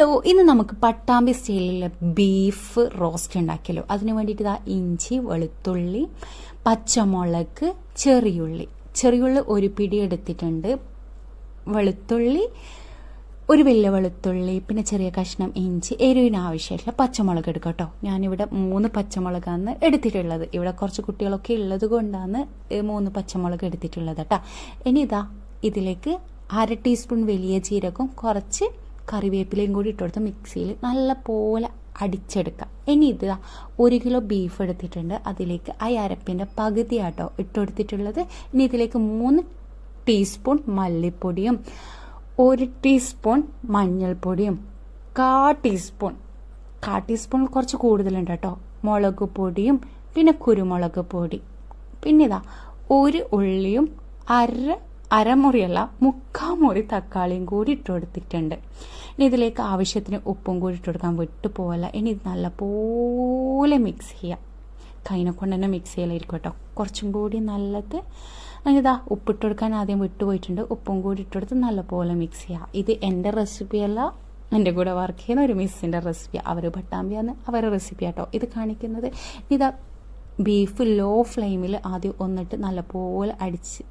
Hello ഇന്ന് നമുക്ക് പട്ടാമ്പി സ്റ്റൈലിലെ ബീഫ് റോസ്റ്റ് ഉണ്ടാക്കിയല്ലോ അതിന് വേണ്ടിയിട്ട് ഇതാ ഇഞ്ചി വെളുത്തുള്ളി പച്ചമുളക് ചെറിയുള്ളി. ചെറിയുള്ളി ഒരു പിടി എടുത്തിട്ടുണ്ട്. വെളുത്തുള്ളി ഒരു വലിയ വെളുത്തുള്ളി പിന്നെ ചെറിയ കഷ്ണം ഇഞ്ചി എരിവിന് ആവശ്യമായിട്ടുള്ള പച്ചമുളക് എടുക്കാം കേട്ടോ. ഞാനിവിടെ മൂന്ന് പച്ചമുളകാണ് എടുത്തിട്ടുള്ളത്. ഇവിടെ കുറച്ച് കുട്ടികളൊക്കെ ഉള്ളത് കൊണ്ടാണ് മൂന്ന് പച്ചമുളക് എടുത്തിട്ടുള്ളത് കേട്ടോ. ഇനി ഇതാ ഇതിലേക്ക് അര ടീസ്പൂൺ വലിയ ജീരകം കുറച്ച് കറിവേപ്പിലയും കൂടി ഇട്ടുകൊടുത്ത് മിക്സിയിൽ നല്ലപോലെ അടിച്ചെടുക്കാം ഇനി ഇത് ഒരു കിലോ ബീഫ് എടുത്തിട്ടുണ്ട്. അതിലേക്ക് ആ അരപ്പിന്റെ പകുതി ആട്ടോ ഇട്ടുകൊടുത്തിട്ടുള്ളത് ഇനി ഇതിലേക്ക് മൂന്ന് ടീസ്പൂൺ മല്ലിപ്പൊടിയും ഒരു ടീസ്പൂൺ മഞ്ഞൾപ്പൊടിയും കാ ടീസ്പൂൺ കാ ടീസ്പൂൺ കുറച്ച് കൂടുതലുണ്ട് കേട്ടോ. മുളക് പൊടിയും പിന്നെ കുരുമുളക് പൊടി. പിന്നെ ഇതാ ഒരു ഉള്ളിയും അര അരമുറിയല്ല മുക്കാൽ മുറി തക്കാളിയും കൂടി ഇട്ട് കൊടുത്തിട്ടുണ്ട് ഇനി ഇതിലേക്ക് ആവശ്യത്തിന് ഉപ്പും കൂടി ഇട്ട് കൊടുക്കാൻ വിട്ടു പോകല്ല ഇനി ഇത് നല്ലപോലെ മിക്സ് ചെയ്യാം. കൈനെ കൊണ്ട് തന്നെ മിക്സ് ചെയ്യലായിരിക്കും കേട്ടോ. കുറച്ചും കൂടി നല്ലത്. ഇതാ ഉപ്പിട്ട് കൊടുക്കാൻ ആദ്യം വിട്ടുപോയിട്ടുണ്ട്. ഉപ്പും കൂടി ഇട്ടെടുത്ത് നല്ലപോലെ മിക്സ് ചെയ്യുക ഇത് എന്റെ റെസിപ്പിയല്ല എന്റെ കൂടെ വർക്ക് ചെയ്യുന്ന ഒരു മിസ്സിന്റെ റെസിപ്പി അവർ പട്ടാമ്പിയാണ് അവരുടെ റെസിപ്പി ആട്ടോ. ഇത് കാണിക്കുന്നത്. ഇതാ ബീഫ് ലോ ഫ്ലെയിമിൽ ആദ്യം ഒന്നിട്ട് നല്ലപോലെ അടിച്ച്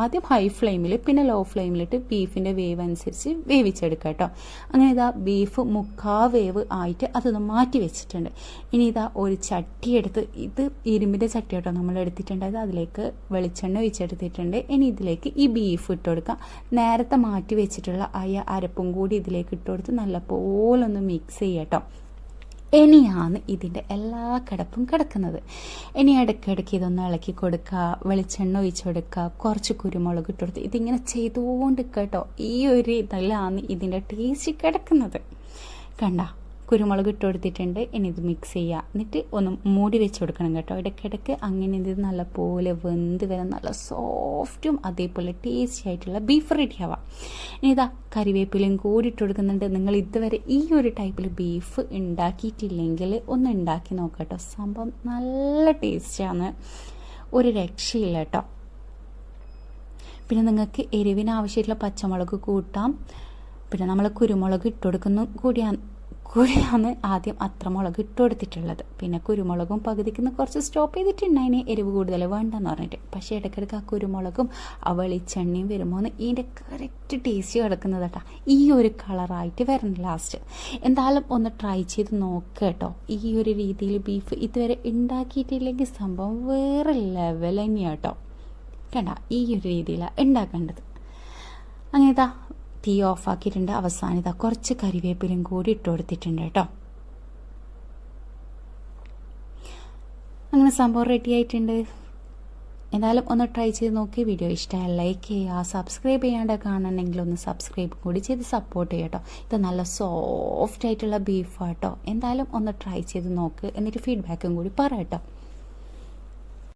ആദ്യം ഹൈ ഫ്ലെയിമിൽ പിന്നെ ലോ ഫ്ലെയിമിലിട്ട് ബീഫിന്റെ വേവ് അനുസരിച്ച് വേവിച്ചെടുക്കുക കേട്ടോ അങ്ങനെ ഇതാ ബീഫ് മുക്കാ വേവ് ആയിട്ട് അതൊന്ന് മാറ്റി വെച്ചിട്ടുണ്ട്. ഇനി ഇതാ ഒരു ചട്ടി എടുത്ത് ഇത് ഇരുമ്പിന്റെ ചട്ടി കേട്ടോ നമ്മൾ എടുത്തിട്ടുണ്ടായത് അതിലേക്ക് വെളിച്ചെണ്ണ ഒഴിച്ചെടുത്തിട്ടുണ്ട്. ഇനി ഇതിലേക്ക് ഈ ബീഫ് ഇട്ട് കൊടുക്കാം. നേരത്തെ മാറ്റി വെച്ചിട്ടുള്ള ആ അരപ്പും കൂടി ഇതിലേക്ക് ഇട്ട് കൊടുത്ത് നല്ലപോലെ ഒന്ന് മിക്സ് ചെയ്യട്ടോ ഇനിയാണ് ഇതിന്റെ എല്ലാ കിടപ്പും കിടക്കുന്നത്. ഇനി ഇടയ്ക്കിടയ്ക്ക് ഇതൊന്ന് ഇളക്കി കൊടുക്കുക വെളിച്ചെണ്ണ ഒഴിച്ചു കൊടുക്കുക കുറച്ച് കുരുമുളക് ഇട്ട് കൊടുത്ത് ഇതിങ്ങനെ ചെയ്തുകൊണ്ട് കേട്ടോ. ഈ ഒരു ഇതിലാണ് ഇതിന്റെ ടേസ്റ്റ് കിടക്കുന്നത്. കണ്ട? കുരുമുളക് ഇട്ട് കൊടുത്തിട്ടുണ്ട്. ഇനി ഇത് മിക്സ് ചെയ്യുക എന്നിട്ട് ഒന്ന് മൂടി വെച്ച് കൊടുക്കണം കേട്ടോ. ഇടയ്ക്കിടയ്ക്ക് അങ്ങനെ ഇത് നല്ലപോലെ വെന്ത് വരാൻ നല്ല സോഫ്റ്റും അതേപോലെ ടേസ്റ്റി ആയിട്ടുള്ള ബീഫ് റെഡി ആവാം. ഇനി ഇതാ കറിവേപ്പിലയും കൂടി ഇട്ട് കൊടുക്കുന്നുണ്ട്. നിങ്ങൾ ഇതുവരെ ഈ ഒരു ടൈപ്പിൽ ബീഫ് ഉണ്ടാക്കിയിട്ടില്ലെങ്കിൽ ഒന്ന് ഉണ്ടാക്കി നോക്കട്ടോ സംഭവം നല്ല ടേസ്റ്റിയാണ് ഒരു രക്ഷയില്ല കേട്ടോ. പിന്നെ നിങ്ങൾക്ക് എരിവിന് ആവശ്യമായിട്ടുള്ള പച്ചമുളക് കൂട്ടാം. പിന്നെ നമ്മൾ കുരുമുളക് ഇട്ട് കൊടുക്കുന്നു. കൂടിയാണ് കൂടിയാണ് ആദ്യം അത്ര മുളക് ഇട്ട് കൊടുത്തിട്ടുള്ളത് പിന്നെ കുരുമുളകും പകുതിക്ക് നിന്ന് കുറച്ച് സ്റ്റോപ്പ് ചെയ്തിട്ടുണ്ട്. അതിന് എരിവ് കൂടുതൽ വേണ്ടെന്ന് പറഞ്ഞിട്ട്. പക്ഷേ ഇടയ്ക്കിടയ്ക്ക് ആ കുരുമുളകും ആ വെളിച്ചെണ്ണയും വരുമ്പോൾ ഇതിന്റെ കറക്റ്റ് ടേസ്റ്റ് കിടക്കുന്നത് കേട്ടോ. ഈ ഒരു കളറായിട്ട് വരണം ലാസ്റ്റ് എന്തായാലും ഒന്ന് ട്രൈ ചെയ്ത് നോക്കുക കേട്ടോ. ഈ ഒരു രീതിയിൽ ബീഫ് ഇതുവരെ ഉണ്ടാക്കിയിട്ടില്ലെങ്കിൽ സംഭവം വേറെ ലെവൽ തന്നെയാണ് കേട്ടോ. ഈ ഒരു രീതിയിലാണ് ഉണ്ടാക്കേണ്ടത്. അങ്ങനെ ഇതാ തീ ഓഫാക്കിയിട്ടുണ്ട്. ഇതാ കുറച്ച് കറിവേപ്പിലും കൂടി ഇട്ട് കൊടുത്തിട്ടുണ്ട് കേട്ടോ. അങ്ങനെ സംഭവം റെഡി ആയിട്ടുണ്ട്. എന്തായാലും ഒന്ന് ട്രൈ ചെയ്ത് നോക്കി. വീഡിയോ ഇഷ്ടമായി ലൈക്ക് ചെയ്യുക സബ്സ്ക്രൈബ് ചെയ്യാണ്ട് കാണണമെങ്കിൽ ഒന്ന് സബ്സ്ക്രൈബ് കൂടി ചെയ്ത് സപ്പോർട്ട് ചെയ്യുക കേട്ടോ. ഇത് നല്ല സോഫ്റ്റ് ആയിട്ടുള്ള ബീഫാട്ടോ എന്തായാലും ഒന്ന് ട്രൈ ചെയ്ത് നോക്ക്. എന്നിട്ട് ഫീഡ്ബാക്കും കൂടി പറ